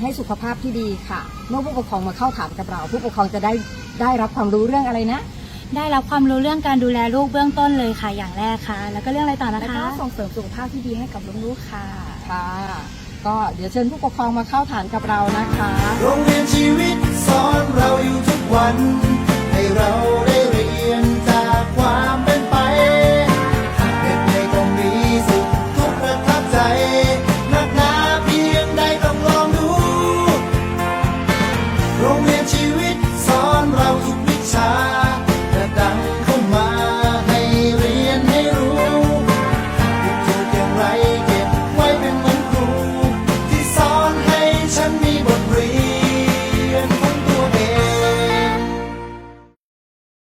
ให้สุขภาพที่ดีค่ะ เมื่อผู้ปกครองมาเข้าถามกับเรา ผู้ปกครองจะได้ได้รับความรู้เรื่องอะไรนะได้รับความรู้เรื่องการดูแลลูกเบื้องต้นเลยค่ะอย่างแรกค่ะ แล้วก็เรื่องอะไรต่อนะแล้วคะ ก็ส่งเสริมสุขภาพที่ดีให้กับลูกๆค่ะ ค่ะ ก็เดี๋ยวเชิญผู้ปกครองมาเข้าฐานกับเรานะคะ โรงเรียนชีวิต